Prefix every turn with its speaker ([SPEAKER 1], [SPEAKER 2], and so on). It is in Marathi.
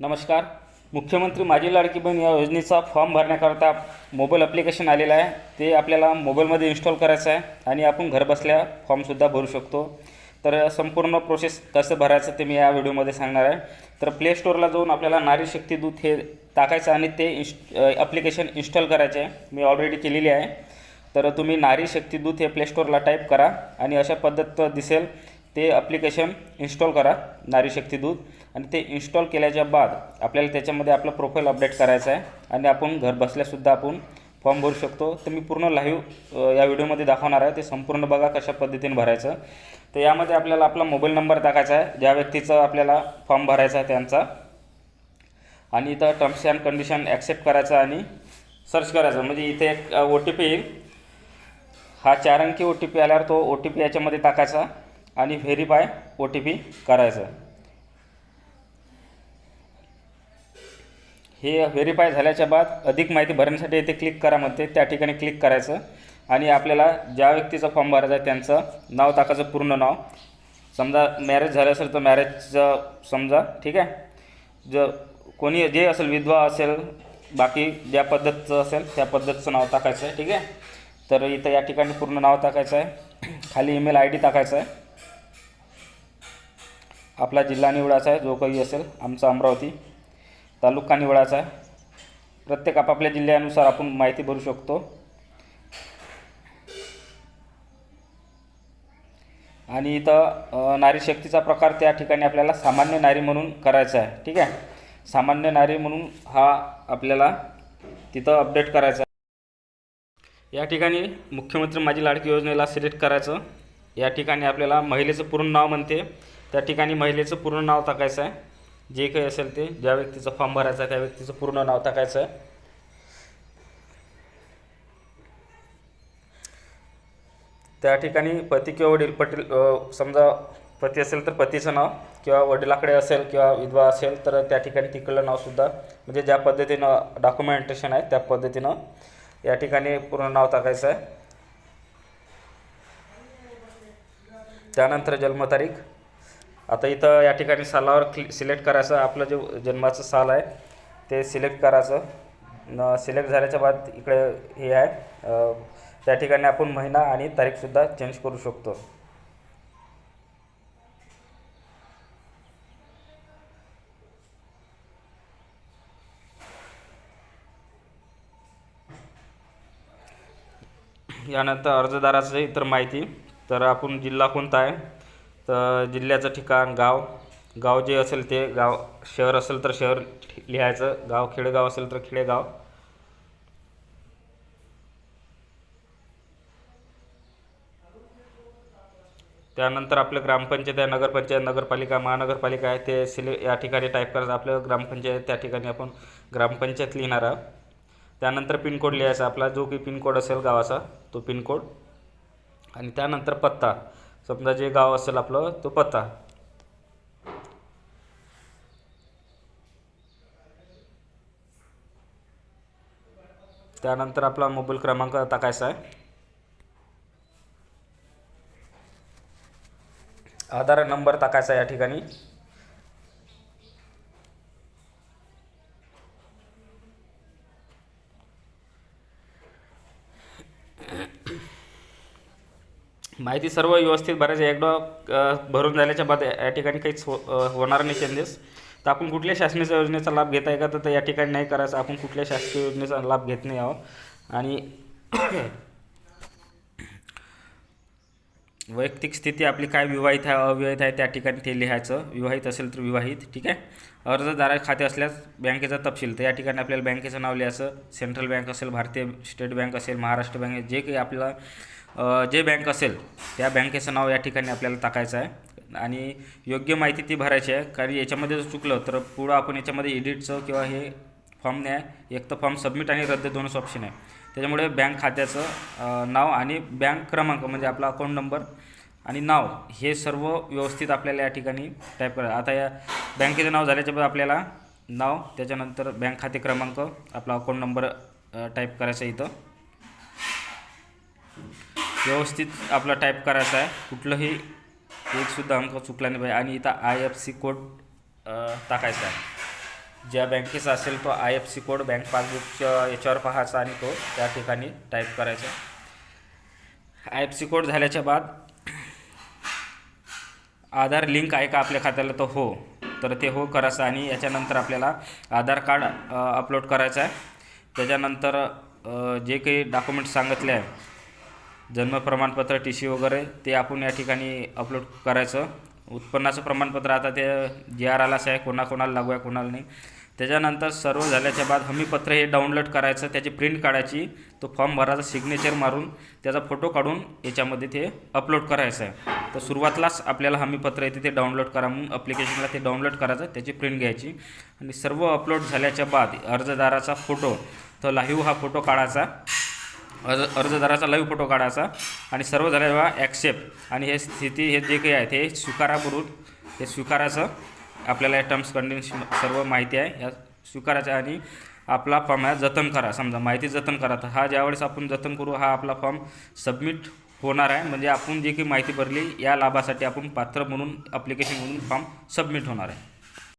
[SPEAKER 1] नमस्कार. मुख्यमंत्री माझी लाडकी बहीण या योजनेचा फॉर्म भरण्याकरता मोबाईल ॲप्लिकेशन आलेलं आहे. ते आपल्याला मोबाईलमध्ये इन्स्टॉल करायचं आहे आणि आपण घरबसल्या फॉर्मसुद्धा भरू शकतो. तर संपूर्ण प्रोसेस कसं भरायचं ते मी या व्हिडिओमध्ये सांगणार आहे. तर प्ले स्टोअरला जाऊन आपल्याला नारी शक्ती दूत हे टाकायचं आणि ते इन्स्ट ॲप्लिकेशन इन्स्टॉल करायचे आहे. मी ऑलरेडी केलेली आहे. तर तुम्ही नारी शक्ती दूत हे प्ले स्टोअरला टाईप करा आणि अशा पद्धत दिसेल. ते ॲप्लिकेशन इन्स्टॉल करा नारी शक्ती आणि ते इन्स्टॉल केल्याच्या बाद आपल्याला त्याच्यामध्ये आपलं प्रोफाईल अपडेट करायचं आहे. आणि आपण घर बसल्यासुद्धा आपण फॉर्म भरू शकतो. तर मी पूर्ण लाईव्ह या व्हिडिओमध्ये दाखवणार आहे. ते संपूर्ण बघा कशा पद्धतीने भरायचं. तर यामध्ये आपल्याला आपला मोबाईल नंबर टाकायचा आहे. ज्या व्यक्तीचा आपल्याला फॉर्म भरायचा आहे त्यांचा. आणि इथं टर्म्स अँड कंडिशन ॲक्सेप्ट करायचं आणि सर्च करायचं. म्हणजे इथे एक ओ टी पी येईल हा चार अंकी ओ टी पी आल्यावर तो ओ टी पी याच्यामध्ये टाकायचा. आणि व्हेरीफाय ओ टी पी करायचं. हे व्हेरीफाय झाल्याच्या बाद अधिक माहिती भरण्यासाठी इथे क्लिक करा म्हणते. त्या ठिकाणी क्लिक करायचं. आणि आपल्याला ज्या व्यक्तीचा फॉर्म भरायचा आहे त्यांचं नाव टाकायचं पूर्ण नाव. समजा मॅरेज झालं असेल तर मॅरेजचं समजा ठीक आहे? ज कोणी जे असेल विधवा असेल बाकी ज्या पद्धतीचं असेल त्या पद्धतीचं नाव टाकायचं आहे ठीक आहे? तर इथं या ठिकाणी पूर्ण नाव टाकायचं आहे. खाली ईमेल आय डी टाकायचं आहे. आपला जिल्हा निवडायचा आहे जो काही असेल आमचा अमरावती तालुका निवडायचा आहे. प्रत्येक आपापल्या जिल्ह्यानुसार आपण माहिती भरू शकतो. आणि इथं नारी शक्तीचा प्रकार त्या ठिकाणी आपल्याला सामान्य नारी म्हणून करायचा आहे. ठीक आहे? सामान्य नारी म्हणून हा आपल्याला तिथं अपडेट करायचा आहे. या ठिकाणी मुख्यमंत्री माझी लाडकी योजनेला सिलेक्ट करायचं. या ठिकाणी आपल्याला महिलेचं पूर्ण नाव म्हणते. त्या ठिकाणी महिलेचं पूर्ण नाव टाकायचं आहे. जे काही असेल ते ज्या व्यक्तीचं फॉर्म भरायचा आहे त्या व्यक्तीचं पूर्ण नाव टाकायचं आहे. त्या ठिकाणी पती किंवा वडील पटेल समजा पती असेल तर पतीचं नाव किंवा वडिलाकडे असेल किंवा विधवा असेल तर त्या ठिकाणी तिकडलं नावसुद्धा म्हणजे ज्या पद्धतीनं डॉक्युमेंटेशन आहे त्या पद्धतीनं या ठिकाणी पूर्ण नाव टाकायचं आहे. त्यानंतर जन्मतारीख आता इथं या ठिकाणी सालावर क्लि सिलेक्ट करायचं आपलं जे जन्माचं साल आहे ते सिलेक्ट करायचं. न सिलेक्ट झाल्याच्या बाद इकडे हे आहे त्या ठिकाणी आपण महिना आणि तारीखसुद्धा चेंज करू शकतो. यानंतर अर्जदाराचं इतर माहिती. तर आपण जिल्हा कोणता आहे? तर जिल्ह्याचं ठिकाण गाव. गाव जे असेल ते गाव शहर असेल तर शहर लिहायचं. गाव खेडेगाव असेल तर खेडेगाव. त्यानंतर आपलं ग्रामपंचायत आहे नगरपंचायत नगरपालिका महानगरपालिका आहे. ते सिले या ठिकाणी टाईप करायचं. आपलं ग्रामपंचायत त्या ठिकाणी आपण ग्रामपंचायत लिहिणार आहोत. त्यानंतर पिनकोड लिहायचा आपला. जो की पिनकोड असेल गावाचा तो पिनकोड. आणि त्यानंतर पत्ता. समजा जे गाव असेल आपलं तो पत्ता. त्यानंतर आपला मोबाईल क्रमांक टाकायचा आहे? आधार नंबर टाकायचा आहे या ठिकाणी. माहिती सर्व व्यवस्थित भरायची एकदा अ, भरून झाल्याच्या बाद या ठिकाणी काहीच हो होणार नाही चेंजेस तर आपण कुठल्या शासनाच्या योजनेचा लाभ घेता आहे का? तर या ठिकाणी नाही करायचं. आपण कुठल्या शासकीय योजनेचा लाभ घेत नाही आहोत. आणि वैयक्तिक स्थिती आपली काय? विवाहित आहे अविवाहित आहे त्या ठिकाणी ते लिहायचं. विवाहित असेल तर विवाहित ठीक आहे? अर्जदारा खाते असल्यास बँकेचा तपशील. तर या ठिकाणी आपल्याला बँकेचं नाव लिहायचं. सेंट्रल बँक असेल भारतीय स्टेट बँक असेल महाराष्ट्र बँक जे काही आपल्याला जे बँक असेल त्या बँकेचं नाव या ठिकाणी आपल्याला टाकायचं आहे. आणि योग्य माहिती ती भरायची आहे. कारण याच्यामध्ये जर चुकलं तर पुढं आपण याच्यामध्ये एडिटचं किंवा हे फॉर्म नाही आहे. एक तर फॉर्म सबमिट आणि रद्द दोनच ऑप्शन आहे. त्याच्यामुळे बँक खात्याचं नाव आणि बँक क्रमांक म्हणजे आपला अकाउंट नंबर आणि नाव हे सर्व व्यवस्थित आपल्याला या ठिकाणी टाईप करा. आता या बँकेचं नाव झाल्याच्याबद्दल आपल्याला नाव त्याच्यानंतर बँक खाते क्रमांक आपला अकाउंट नंबर टाईप करायचा इथं. व्यवस्थित आपला टाईप करायचा आहे. कुठलंही एकसुद्धा अंक चुकला नाही पाहिजे. आणि इथं आय एफ सी कोड टाकायचा आहे. ज्या बँकेचा असेल तो I F C code bank पासबुकच्या याच्यावर पाहायचा आणि तो त्या ठिकाणी टाईप करायचा आय एफ सी कोड झाल्याच्या बाद आधार लिंक आहे का आपल्या खात्याला? तर हो. तर ते हो करायचं आणि याच्यानंतर आपल्याला आधार कार्ड अपलोड करायचं आहे. त्याच्यानंतर जे काही डॉक्युमेंट सांगितले आहे जन्म प्रमाणपत्र टी सी वगैरे ते आपण या ठिकाणी अपलोड करायचं. उत्पन्नाचं प्रमाणपत्र आता ते जे आर आलाच आहे कोणाकोणाला लागू आहे कोणाला नाही. त्याच्यानंतर सर्व झाल्याच्या बाद हमीपत्र हे डाउनलोड करायचं त्याची प्रिंट काढायची तो फॉर्म भरायचा सिग्नेचर मारून त्याचा फोटो काढून याच्यामध्ये ते अपलोड करायचं आहे. तर सुरुवातीलाच आपल्याला हमीपत्र येते ते डाउनलोड करा म्हणून अप्लिकेशनला ते डाउनलोड करायचं त्याची प्रिंट घ्यायची. आणि सर्व अपलोड झाल्याच्या बाद अर्जदाराचा फोटो तर लाईव्ह हा फोटो काढायचा. अर्ज अर्जदाराचा लाईव्ह फोटो काढायचा आणि सर्व झाल्यावर ॲक्सेप्ट आणि हे स्थिती हे जे काही आहे ते स्वीकारापूर्वक हे स्वीकारायचं. आपल्याला या टर्म्स कंडिशन सर्व माहिती आहे. या स्वीकारायचं आणि आपला फॉर्म हा जतन करा. समजा माहिती जतन करा. तर हा ज्यावेळेस आपण जतन करू हा आपला फॉर्म सबमिट होणार आहे. म्हणजे आपण जी काही माहिती भरली या लाभासाठी आपण पात्र म्हणून अप्लिकेशन म्हणून फॉर्म सबमिट होणार आहे.